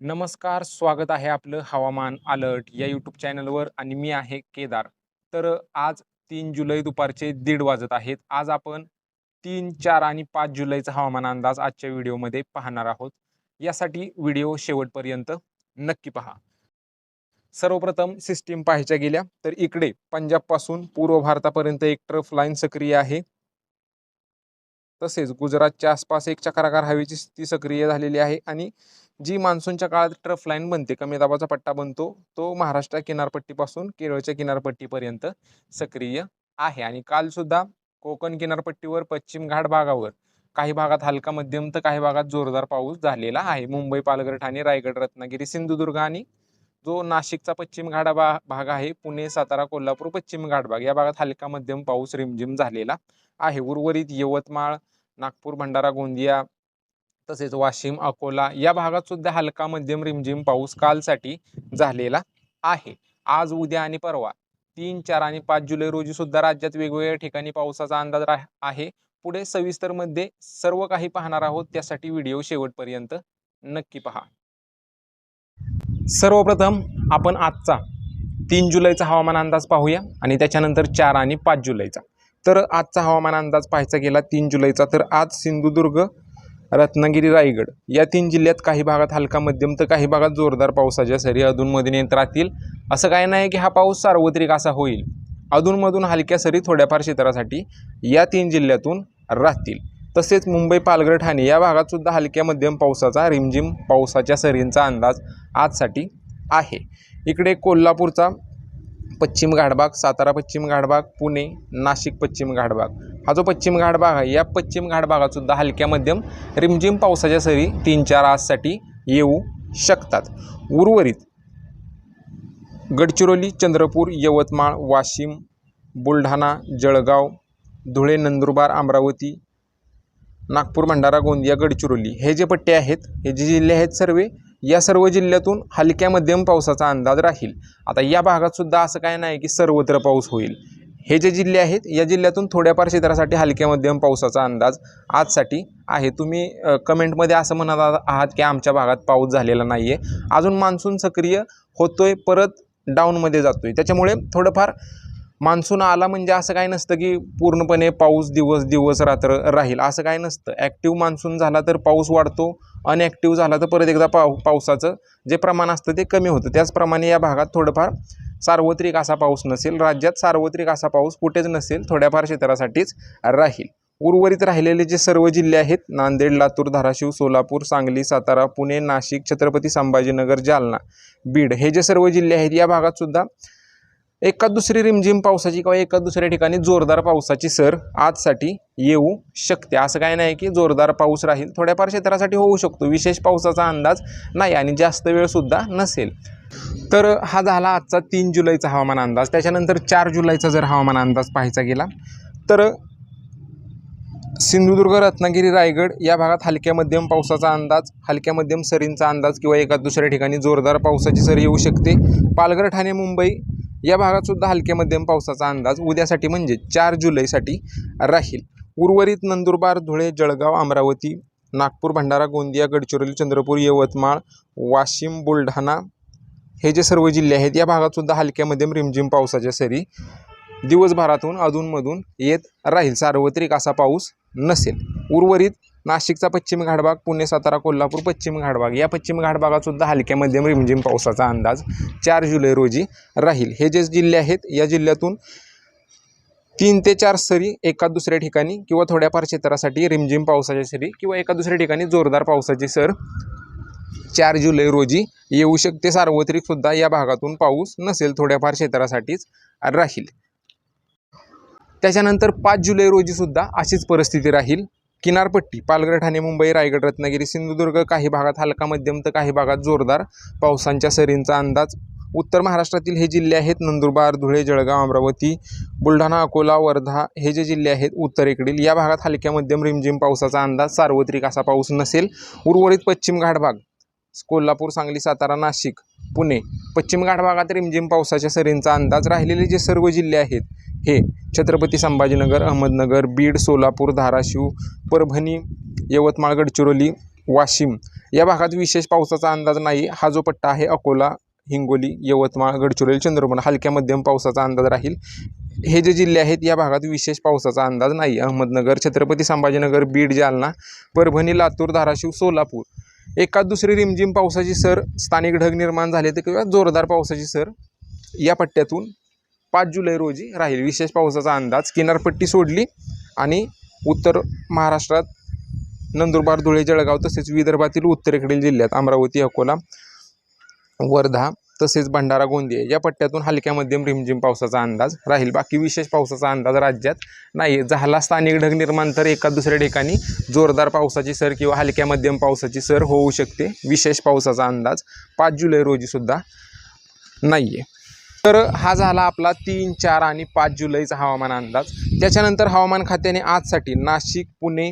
नमस्कार स्वागत आहे आपलं हवामान अलर्ट या यूट्यूब चॅनलवर आणि मी आहे केदार. तर आज तीन जुलै दुपारचे दीड वाजत आहेत. आज आपण तीन चार आणि पाच जुलैचा हवामान अंदाज आजच्या व्हिडिओमध्ये पाहणार आहोत. यासाठी व्हिडिओ शेवटपर्यंत नक्की पहा. सर्वप्रथम सिस्टीम पाहायच्या गेल्या तर इकडे पंजाबपासून पूर्व भारतापर्यंत एक ट्रफ लाईन सक्रिय आहे. तसेच गुजरातच्या आसपास एक चक्राकार हवेची स्थिती सक्रिय झालेली आहे आणि जी मान्सूनच्या काळात ट्रफ लाईन बनते कमी दाबाचा पट्टा बनतो तो महाराष्ट्र किनारपट्टीपासून केरळच्या किनारपट्टीपर्यंत सक्रिय आहे. आणि कालसुद्धा कोकण किनारपट्टीवर पश्चिम घाट भागावर काही भागात हलका मध्यम तर काही भागात जोरदार पाऊस झालेला आहे. मुंबई पालघर ठाणे रायगड रत्नागिरी सिंधुदुर्ग आणि जो नाशिकचा पश्चिम घाट भा भाग आहे पुणे सातारा कोल्हापूर पश्चिम घाट भाग. या भागात हलका मध्यम पाऊस रिमझिम झालेला आहे. उर्वरित यवतमाळ नागपूर भंडारा गोंदिया तसेच वाशिम अकोला या भागात सुद्धा हलका मध्यम रिमझिम पाऊस कालसाठी झालेला आहे. आज उद्या आणि परवा तीन चार आणि पाच जुलै रोजी सुद्धा राज्यात वेगवेगळ्या ठिकाणी पावसाचा अंदाज आहे. पुढे सविस्तरमध्ये सर्व काही पाहणार आहोत. त्यासाठी व्हिडिओ शेवटपर्यंत नक्की पहा. सर्वप्रथम आपण आजचा तीन जुलैचा हवामान अंदाज पाहूया आणि त्याच्यानंतर चार आणि पाच जुलैचा. तर आजचा हवामान अंदाज पाहायचा गेला तीन जुलैचा तर आज सिंधुदुर्ग रत्नागिरी रायगड या तीन जिल्ह्यात काही भागात हलका मध्यम तर काही भागात जोरदार पावसाच्या सरी अधूनमधून येत राहतील. असं काय नाही की हा पाऊस सार्वत्रिक असा होईल. अधूनमधून हलक्या सरी थोड्याफार क्षेत्रासाठी या तीन जिल्ह्यातून राहतील. तसेच मुंबई पालघर ठाणे या भागात सुद्धा हलक्या मध्यम पावसाचा रिमझिम पावसाच्या सरींचा अंदाज आजसाठी आहे. इकडे कोल्हापूरचा पश्चिम घाटभाग सातारा पश्चिम घाटभाग पुणे नाशिक पश्चिम घाटभाग हा जो पश्चिम घाटभाग आहे या पश्चिम घाटभागात सुद्धा हलक्या मध्यम रिमझिम पावसाच्या सरी तीन चार आजसाठी येऊ शकतात. उर्वरित गडचिरोली चंद्रपूर यवतमाळ वाशिम बुलढाणा जळगाव धुळे नंदुरबार अमरावती नागपूर भंडारा गोंदिया गडचिरोली हे जे पट्टे आहेत हे जे जिल्हे आहेत सर्व या सर्व जिल्ह्यातून हलक्या मध्यम पावसाचा अंदाज राहील. आता या भागात सुद्धा असं काय नाही की सर्वत्र पाऊस होईल. हे जे जिल्हे आहेत या जिल्ह्यातून थोड्याफार क्षेत्रासाठी हलक्या मध्यम पावसाचा अंदाज आजसाठी आहे. तुम्ही कमेंटमध्ये असं म्हणत आहात की आमच्या भागात पाऊस झालेला नाही आहे अजून मान्सून सक्रिय होतोय परत डाऊनमध्ये जातोय. त्याच्यामुळे थोडंफार मान्सून आला म्हणजे असं काय नसतं की पूर्णपणे पाऊस दिवस दिवस रात्र राहील. असं काय नसतं. ॲक्टिव्ह मान्सून झाला तर पाऊस वाढतो. अनॲक्टिव्ह झाला तर परत एकदा पाव पावसाचं जे प्रमाण असतं ते कमी होतं. त्याचप्रमाणे या भागात थोडंफार सार्वत्रिक असा पाऊस नसेल. राज्यात सार्वत्रिक असा पाऊस कुठेच नसेल. थोड्याफार क्षेत्रासाठीच राहील. उर्वरित राहिलेले जे सर्व जिल्हे आहेत नांदेड लातूर धाराशिव सोलापूर सांगली सातारा पुणे नाशिक छत्रपती संभाजीनगर जालना बीड हे जे सर्व जिल्हे आहेत या भागात सुद्धा एका दुसरी रिमझिम पावसाची किंवा एका दुसऱ्या ठिकाणी जोरदार पावसाची सर आजसाठी येऊ शकते. असं काय नाही की जोरदार पाऊस राहील थोड्याफार क्षेत्रासाठी होऊ शकतो. विशेष पावसाचा अंदाज नाही आणि जास्त वेळसुद्धा नसेल. तर हा झाला आजचा तीन जुलैचा हवामान अंदाज. त्याच्यानंतर चार जुलैचा जर हवामान अंदाज पाहायचा गेला तर सिंधुदुर्ग रत्नागिरी रायगड या भागात हलक्या मध्यम पावसाचा अंदाज हलक्या मध्यम सरींचा अंदाज किंवा एका दुसऱ्या ठिकाणी जोरदार पावसाची सर येऊ शकते. पालघर ठाणे मुंबई या भागात सुद्धा हलक्या मध्यम पावसाचा अंदाज उद्यासाठी म्हणजे चार जुलैसाठी राहील. उर्वरित नंदुरबार धुळे जळगाव अमरावती नागपूर भंडारा गोंदिया गडचिरोली चंद्रपूर यवतमाळ वाशिम बुलढाणा हे जे सर्व जिल्हे आहेत या भागात सुद्धा हलक्या मध्यम रिमझिम पावसाच्या सरी दिवसभरातून अधूनमधून येत राहील. सार्वत्रिक असा पाऊस नसेल. उर्वरित नाशिकचा पश्चिम घाटभाग पुणे सातारा कोल्हापूर पश्चिम घाटभाग. या पश्चिम घाटभागातसुद्धा हलक्या मध्यम रिमझिम पावसाचा अंदाज चार जुलै रोजी राहील. हे जे जिल्हे आहेत या जिल्ह्यातून तीन ते चार सरी एका दुसऱ्या ठिकाणी किंवा थोड्याफार क्षेत्रासाठी रिमझिम पावसाच्या सरी किंवा एका दुसऱ्या ठिकाणी जोरदार पावसाची सर चार जुलै रोजी येऊ शकते. सार्वत्रिकसुद्धा या भागातून पाऊस नसेल थोड्याफार क्षेत्रासाठीच राहील. त्याच्यानंतर पाच जुलै रोजीसुद्धा अशीच परिस्थिती राहील. किनारपट्टी पालघर ठाणे मुंबई रायगड रत्नागिरी सिंधुदुर्ग काही भागात हलका मध्यम तर काही भागात जोरदार पावसांच्या सरींचा अंदाज. उत्तर महाराष्ट्रातील हे जिल्हे आहेत नंदुरबार धुळे जळगाव अमरावती बुलढाणा अकोला वर्धा. हे जे जिल्हे आहेत उत्तरेकडील या भागात हलक्या मध्यम रिमझिम पावसाचा अंदाज. सार्वत्रिक असा पाऊस नसेल. उर्वरित पश्चिम घाट भाग कोल्हापूर सांगली सातारा नाशिक पुणे. पश्चिम घाट भागात रिमझिम पावसाच्या सरींचा अंदाज. राहिलेले जे सर्व जिल्हे आहेत हे छत्रपती संभाजीनगर अहमदनगर बीड सोलापूर धाराशिव परभणी यवतमाळ गडचिरोली वाशिम या भागात विशेष पावसाचा अंदाज नाही. हा जो पट्टा आहे अकोला हिंगोली यवतमाळ गडचिरोली चंद्रपूर हलक्या मध्यम पावसाचा अंदाज राहील. हे जे जिल्हे आहेत या भागात विशेष पावसाचा अंदाज नाही. अहमदनगर छत्रपती संभाजीनगर बीड जालना परभणी लातूर धाराशिव सोलापूर. एकाच दुसरी रिमझिम पावसाची सर स्थानिक ढग निर्माण झाले तर किंवा जोरदार पावसाची सर या पट्ट्यातून पाच जुलै रोजी राहील. विशेष पावसाचा अंदाज. किनारपट्टी सोडली आणि उत्तर महाराष्ट्रात नंदुरबार धुळे जळगाव तसेच विदर्भातील उत्तरेकडील जिल्ह्यात अमरावती अकोला वर्धा तसेच भंडारा गोंदिया या पट्ट्यातून हलक्या मध्यम रिमझिम पावसाचा अंदाज राहील. बाकी विशेष पावसाचा अंदाज राज्यात नाही. झाला स्थानिक ढग निर्माण तर एका दुसऱ्या ठिकाणी जोरदार पावसाची सर किंवा हलक्या मध्यम पावसाची सर होऊ शकते. विशेष पावसाचा अंदाज पाच जुलै रोजीसुद्धा नाही आहे तर हा झाला आपला तीन चार आणि पाच जुलैचा हवामान अंदाज. त्याच्यानंतर हवामान खात्याने आजसाठी नाशिक पुणे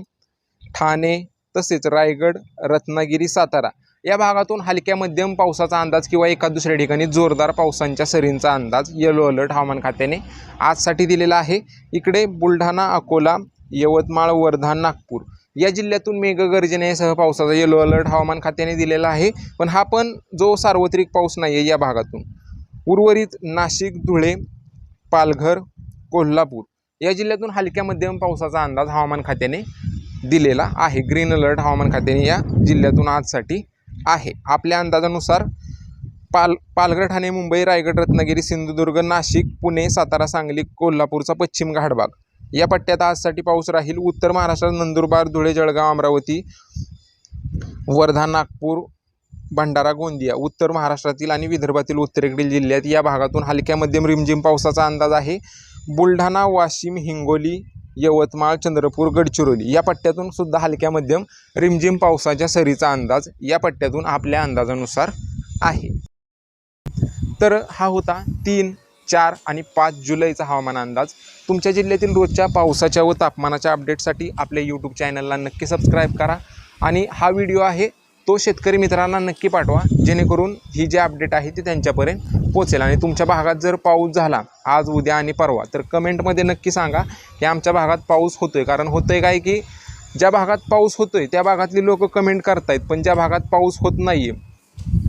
ठाणे तसेच रायगड रत्नागिरी सातारा या भागातून हलक्या मध्यम पावसाचा अंदाज किंवा एका दुसऱ्या ठिकाणी जोरदार पावसांच्या सरींचा अंदाज येलो अलर्ट हवामान खात्याने आजसाठी दिलेला आहे. इकडे बुलढाणा अकोला यवतमाळ वर्धा नागपूर या जिल्ह्यातून मेघगर्जनेसह पावसाचा येलो अलर्ट हवामान खात्याने दिलेला आहे. पण हा पण जो सार्वत्रिक पाऊस नाही आहे या भागातून. उर्वरित नाशिक धुळे पालघर कोल्हापूर या जिल्ह्यातून हलक्या मध्यम पावसाचा अंदाज हवामान खात्याने दिलेला आहे. ग्रीन अलर्ट हवामान खात्याने या जिल्ह्यातून आजसाठी आहे. आपल्या अंदाजानुसार पाल पालघर ठाणे मुंबई रायगड रत्नागिरी सिंधुदुर्ग नाशिक पुणे सातारा सांगली कोल्हापूरचा पश्चिम घाटभाग. या पट्ट्यात आजसाठी पाऊस राहील. उत्तर महाराष्ट्रात नंदुरबार धुळे जळगाव अमरावती वर्धा नागपूर भंडारा गोंदिया उत्तर महाराष्ट्रातील आणि विदर्भातील उत्तरेकडील जिल्ह्यात या भागातून हलक्या मध्यम रिमझिम पावसाचा अंदाज आहे. बुलढाणा वाशिम हिंगोली यवतमाळ चंद्रपूर गडचिरोली या पट्ट्यातून सुद्धा हलक्या मध्यम रिमझिम पावसाच्या सरीचा अंदाज या पट्ट्यातून आपल्या अंदाजानुसार आहे. तर हा होता तीन चार आणि पाच जुलैचा हवामान अंदाज. तुमच्या जिल्ह्यातील रोजच्या पावसाच्या व तापमानाच्या अपडेटसाठी आपल्या यूट्यूब चॅनलला नक्की सबस्क्राईब करा. आणि हा व्हिडिओ आहे तो शेतकरी मित्रांना नक्की पाठवा जेणेकरून ही जी अपडेट आहे ती त्यांच्यापर्यंत पोचेल आणि तुमच्या भागात जर पाऊस झाला आज उद्या आणि परवा तर कमेंटमध्ये नक्की सांगा की आमच्या भागात पाऊस होतोय. कारण होतंय काय की ज्या भागात पाऊस होतोय त्या भागातली लोक कमेंट करतायत पण ज्या भागात पाऊस होत नाही आहे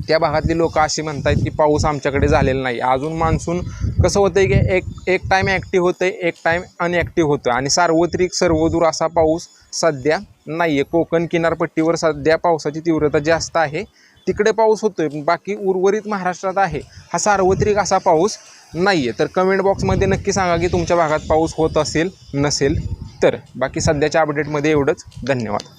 त्या भागातली लोक अशी म्हणतात की पाऊस आमच्याकडे झालेला नाही. अजून मान्सून कसं होतं की एक एक टाईम ॲक्टिव्ह होतं आहे एक टाईम अनॲक्टिव्ह होतं आणि सार्वत्रिक सर्वदूर असा पाऊस सध्या नाही आहे कोकण किनारपट्टीवर सध्या पावसाची तीव्रता जास्त आहे. तिकडे पाऊस होतो आहे बाकी उर्वरित महाराष्ट्रात आहे. हा सार्वत्रिक असा पाऊस नाही आहे तर कमेंट बॉक्समध्ये नक्की सांगा की तुमच्या भागात पाऊस होत असेल नसेल तर. बाकी सध्याच्या अपडेटमध्ये एवढंच. धन्यवाद.